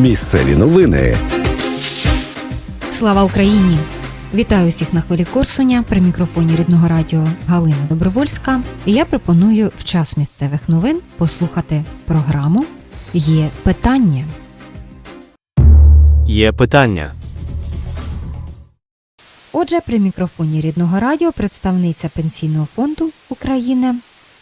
Місцеві новини. Слава Україні! Вітаю всіх на хвилі Корсуня при мікрофоні рідного радіо Галина Добровольська. І я пропоную в час місцевих новин послухати програму Є питання. Є питання. Отже, при мікрофоні рідного радіо представниця Пенсійного фонду України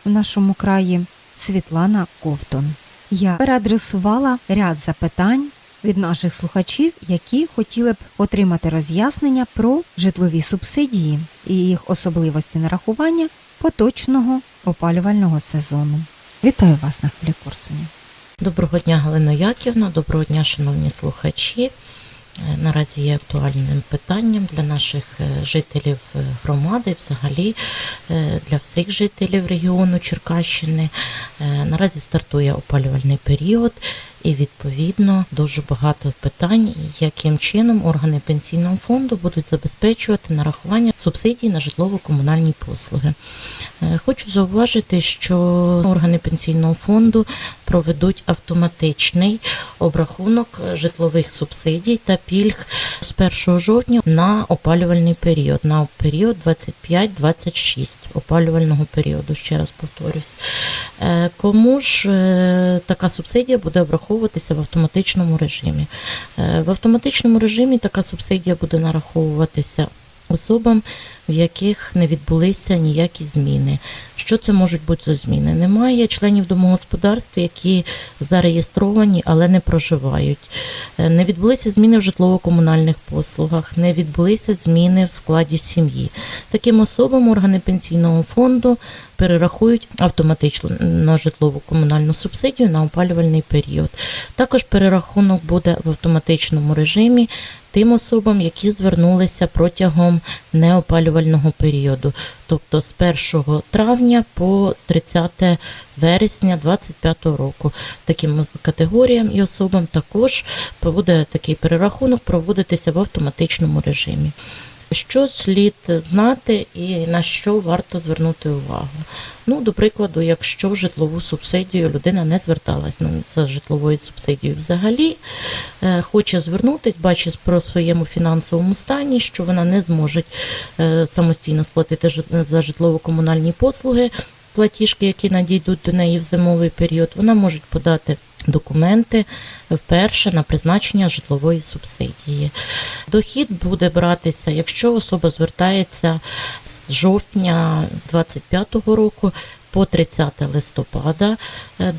в нашому краї Світлана Ковтон. Я переадресувала ряд запитань від наших слухачів, які хотіли б отримати роз'яснення про житлові субсидії і їх особливості нарахування поточного опалювального сезону. Вітаю вас на хвилі курсуні. Доброго дня, Галина Яківна. Доброго дня, шановні слухачі. Е, Наразі є актуальним питанням для наших е, жителів е, громади, взагалі для всіх жителів регіону Черкащини. Наразі стартує опалювальний період, і відповідно дуже багато питань, яким чином органи пенсійного фонду будуть забезпечувати нарахування субсидій на житлово-комунальні послуги. Е, Хочу зауважити, що органи пенсійного фонду проведуть автоматичний обрахунок житлових субсидій та пільг з 1 жовтня на опалювальний період, на період 25-26 опалювального періоду. Ще раз повторюсь. Е, Кому ж е, така субсидія буде обраховуватися в автоматичному режимі? Е, В автоматичному режимі така субсидія буде нараховуватися особам, в яких не відбулися ніякі зміни. Що це можуть бути за зміни? Немає членів домогосподарства, які зареєстровані, але не проживають. Е, Не відбулися зміни в житлово-комунальних послугах, не відбулися зміни в складі сім'ї. Таким особам органи пенсійного фонду перерахують автоматично на житлово-комунальну субсидію на опалювальний період. Також перерахунок буде в автоматичному режимі тим особам, які звернулися протягом неопалювального періоду, тобто з 1 травня по 30 вересня 2025 року. Таким категоріям і особам також буде такий перерахунок проводитися в автоматичному режимі. Що слід знати і на що варто звернути увагу? Ну, до прикладу, якщо житлову субсидію людина не зверталась за житловою субсидією взагалі, е, хоче звернутись, бачить про своєму фінансовому стані, що вона не зможе е, самостійно сплатити за житлово-комунальні послуги, платіжки, які надійдуть до неї в зимовий період, вона може подати документи вперше на призначення житлової субсидії. Дохід буде братися, якщо особа звертається з жовтня 25-го року по 30 листопада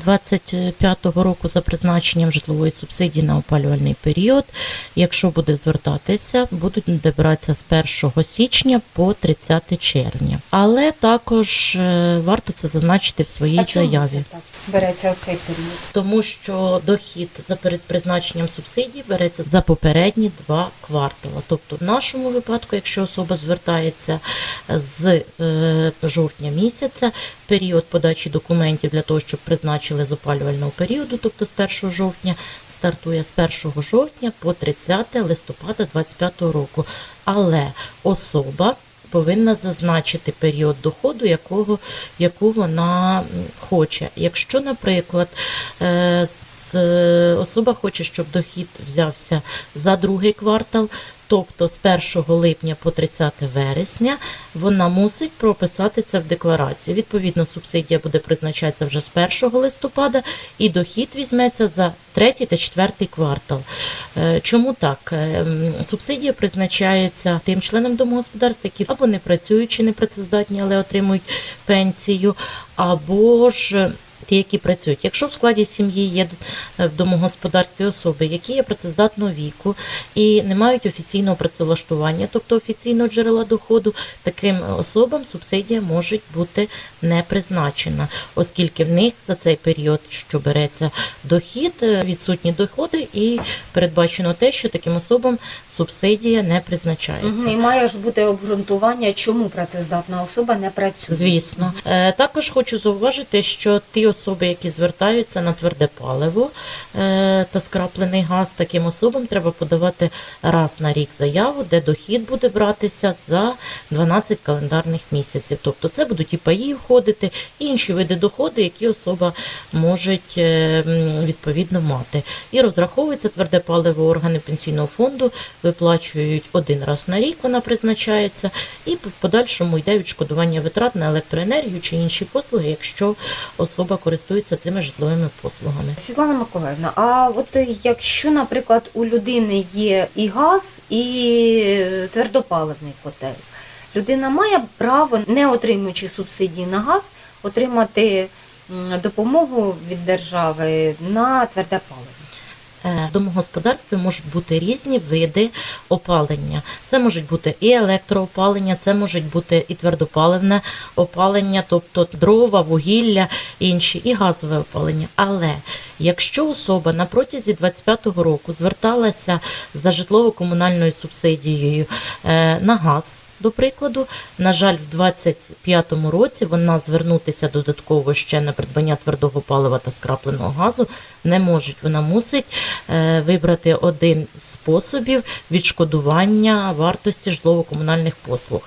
25-го року за призначенням житлової субсидії на опалювальний період. Якщо буде звертатися, будуть добиратися з 1 січня по 30 червня. Але також е, варто це зазначити в своїй заяві. Береться оцей період? Тому що дохід за перед призначенням субсидій береться за попередні два квартали. Тобто, в нашому випадку, якщо особа звертається з е, жовтня місяця, період подачі документів для того, щоб призначили з опалювального періоду, тобто з 1 жовтня, стартує з 1 жовтня по 30 листопада 2025 року. Але особа повинна зазначити період доходу, якого, яку вона хоче. Якщо, наприклад, е, особа хоче, щоб дохід взявся за другий квартал, тобто з 1 липня по 30 вересня, вона мусить прописати це в декларації. Відповідно, субсидія буде призначатися вже з 1 листопада, і дохід візьметься за третій та четвертий квартал. Е, Чому так? Е, Субсидія призначається тим членам домогосподарства, які або не працюють чи не працездатні, але отримують пенсію, або ж ті, які працюють. Якщо в складі сім'ї є е, в домогосподарстві особи, які є працездатного віку і не мають офіційного працевлаштування, тобто офіційного джерела доходу, таким особам субсидія може бути не призначена, оскільки в них за цей період, що береться дохід, е, відсутні доходи, і передбачено те, що таким особам субсидія не призначається. І має ж бути обґрунтування, чому працездатна особа не працює. Звісно, Е, також хочу зауважити, що ті особи, особи, які звертаються на тверде паливо е, та скраплений газ, таким особам треба подавати раз на рік заяву, де дохід буде братися за 12 календарних місяців. Тобто це будуть і паї входити, і інші види доходу, які особа може відповідно мати. І розраховується тверде паливо органи пенсійного фонду, виплачують один раз на рік, вона призначається, і в подальшому йде відшкодування витрат на електроенергію чи інші послуги, якщо особа користується цими житловими послугами. Світлана Миколаївна, а от якщо, наприклад, у людини є і газ, і твердопаливний котел, людина має право, не отримуючи субсидії на газ, отримати допомогу від держави на тверде паливо. Е, В домогосподарстві можуть бути різні види опалення. Це можуть бути і електроопалення, це можуть бути і твердопаливне опалення, тобто дрова, вугілля, інші, і газове опалення. Але якщо особа на протязі 25-го року зверталася за житлово-комунальною субсидією е, на газ, до прикладу, на жаль, в 25-му році вона звернутися додатково ще на придбання твердого палива та скрапленого газу не можуть. Вона мусить е, вибрати один з способів відшкодування вартості житлово-комунальних послуг.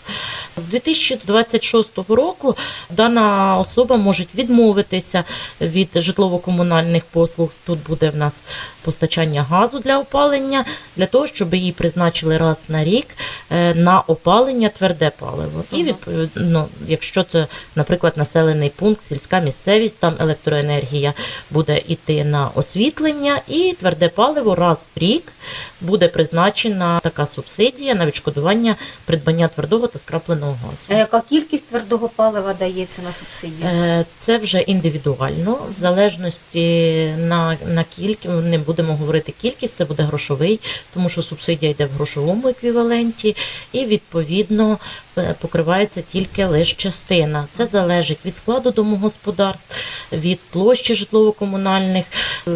З 2026 року дана особа може відмовитися від житлово-комунальних послуг. Тут буде в нас постачання газу для опалення, для того, щоб її призначили раз на рік е, на опалення тверде паливо. І відповідно, якщо це, наприклад, населений пункт, сільська місцевість, там електроенергія буде йти на освітлення, і тверде паливо раз в рік буде призначена така субсидія на відшкодування придбання твердого та скрапленого газу. А яка кількість твердого палива дається на субсидію? Е, Це вже індивідуально, в залежності на, на кількість, не будемо говорити кількість, це буде грошовий, тому що субсидія йде в грошовому еквіваленті, і відповідно е, покривається тільки лише частина. Це залежить від складу домогосподарств, від площі житлово-комунальних, е,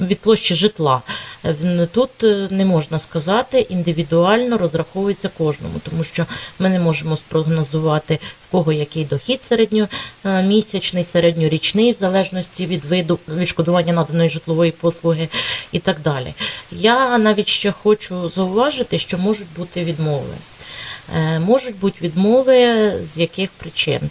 від площі житла. Тут е, не можна сказати, індивідуально розраховується кожному, тому що ми не можемо спрогнозувати, в кого який дохід середньомісячний, середньорічний, в залежності від виду відшкодування наданої житлової послуги і так далі. Я навіть ще хочу зауважити, що можуть бути відмови. Е, Можуть бути відмови з яких причин.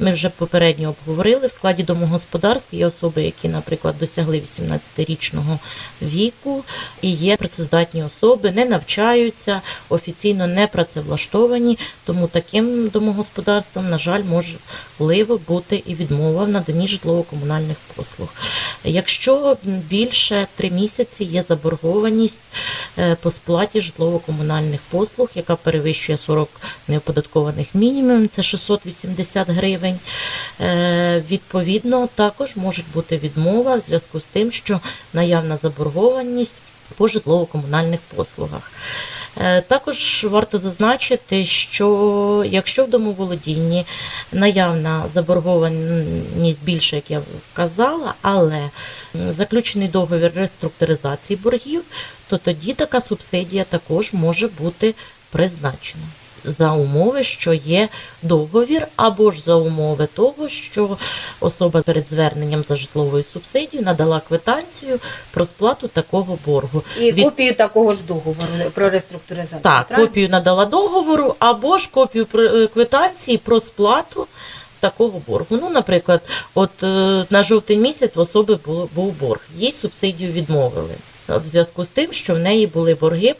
Ми вже попередньо обговорили в складі домогосподарств є особи, які, наприклад, досягли 18-річного віку і є працездатні особи, не навчаються, офіційно не працевлаштовані, тому таким домогосподарствам, на жаль, можливо бути і відмова в наданні житлово-комунальних послуг. Якщо більше три місяці є заборгованість е, по сплаті житлово-комунальних послуг, яка перевищує 40 неоподаткованих мінімумів, це 680 гривень. Е, Відповідно, також може бути відмова в зв'язку з тим, що наявна заборгованість по житлово-комунальних послугах. Е, Також варто зазначити, що якщо в домоволодінні наявна заборгованість більше, як я вказала, але заключений договір реструктуризації боргів, то тоді така субсидія також може бути призначена. За умови, що є договір, або ж за умови того, що особа перед зверненням за житловою субсидією надала квитанцію про сплату такого боргу. І від- копію такого ж договору про реструктуризацію. Так, правильно? копію надала договору або ж копію е, квитанції про сплату такого боргу. Ну, наприклад, от е, на жовтень місяць в особи було, був борг, їй субсидію відмовили. В зв'язку з тим, що в неї були борги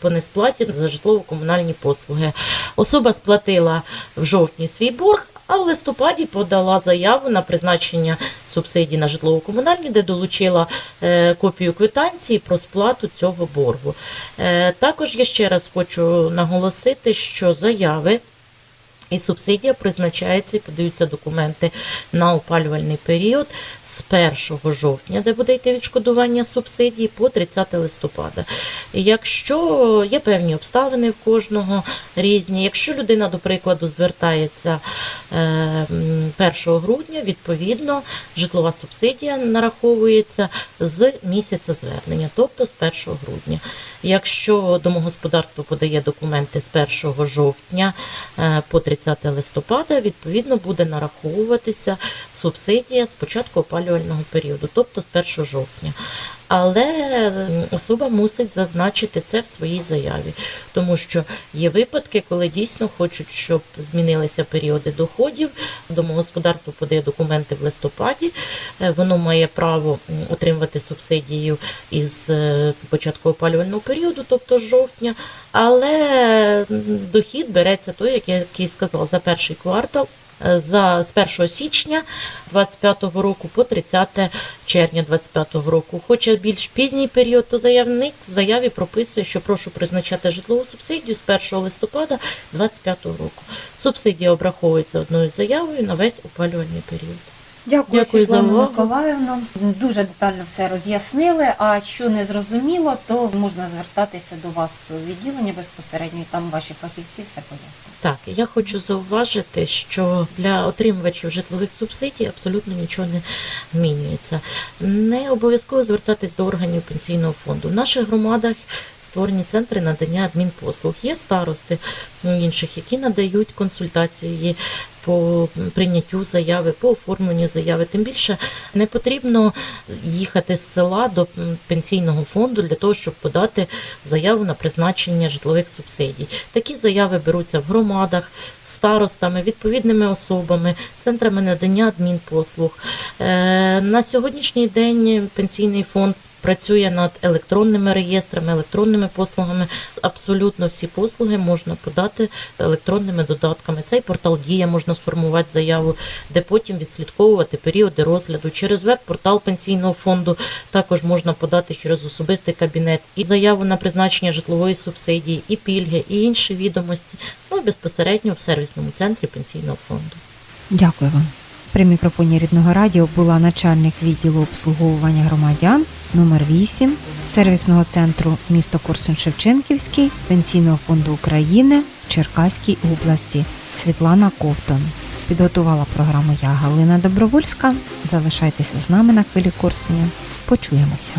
по, несплаті за житлово-комунальні послуги. Особа сплатила в жовтні свій борг, а в листопаді подала заяву на призначення субсидій на житлово-комунальні, де долучила е, копію квитанції про сплату цього боргу. Е, також я ще раз хочу наголосити, що заяви і субсидія призначається і подаються документи на опалювальний період з 1 жовтня, де буде йти відшкодування субсидії, по 30 листопада. Якщо є певні обставини в кожного різні, якщо людина, до прикладу, звертається е, 1 грудня, відповідно, житлова субсидія нараховується з місяця звернення, тобто з 1 грудня. Якщо домогосподарство подає документи з 1 жовтня е, по 30 листопада, відповідно буде нараховуватися субсидія з початку опалювального опалювального періоду, тобто з 1 жовтня. Але особа мусить зазначити це в своїй заяві, тому що є випадки, коли дійсно хочуть, щоб змінилися періоди доходів. Домогосподарство подає документи в листопаді. Е, Воно має право отримувати субсидію із е, початку опалювального періоду, тобто з жовтня. Але дохід береться той, як я сказала, за перший квартал. За з 1 січня 25 року по 30 червня 25 року. Хоча більш пізній період, то заявник в заяві прописує, що прошу призначати житлову субсидію з 1 листопада 25 року. Субсидія обраховується одною заявою на весь опалювальний період. Дякую, Дякую увагу. Миколаївно. Дуже детально все роз'яснили. А що не зрозуміло, то можна звертатися до вас у відділення безпосередньо, і там ваші фахівці все пояснять. Так, я хочу зауважити, що для отримувачів житлових субсидій абсолютно нічого не змінюється. Не обов'язково звертатись до органів пенсійного фонду. В наших громадах створені центри надання адмінпослуг. Є старости ну, інших, які надають консультації по прийняттю заяви, по оформленню заяви. Тим більше не потрібно їхати з села до пенсійного фонду для того, щоб подати заяву на призначення житлових субсидій. Такі заяви беруться в громадах, старостами, відповідними особами, центрами надання адмінпослуг. Е, На сьогоднішній день пенсійний фонд. Працює над електронними реєстрами, електронними послугами. Абсолютно всі послуги можна подати електронними додатками. Цей портал дія можна сформувати заяву, де потім відслідковувати періоди розгляду. Через веб-портал пенсійного фонду також можна подати через особистий кабінет і заяву на призначення житлової субсидії, і пільги, і інші відомості. Ну безпосередньо в сервісному центрі пенсійного фонду. Дякую вам. При мікрофоні рідного радіо була начальник відділу обслуговування громадян номер 8 сервісного центру місто Корсун-Шевченківський Пенсійного фонду України в Черкаській області Світлана Ковтон. Підготувала програму я Галина Добровольська. Залишайтеся з нами на хвилі Корсуня. Почуємося.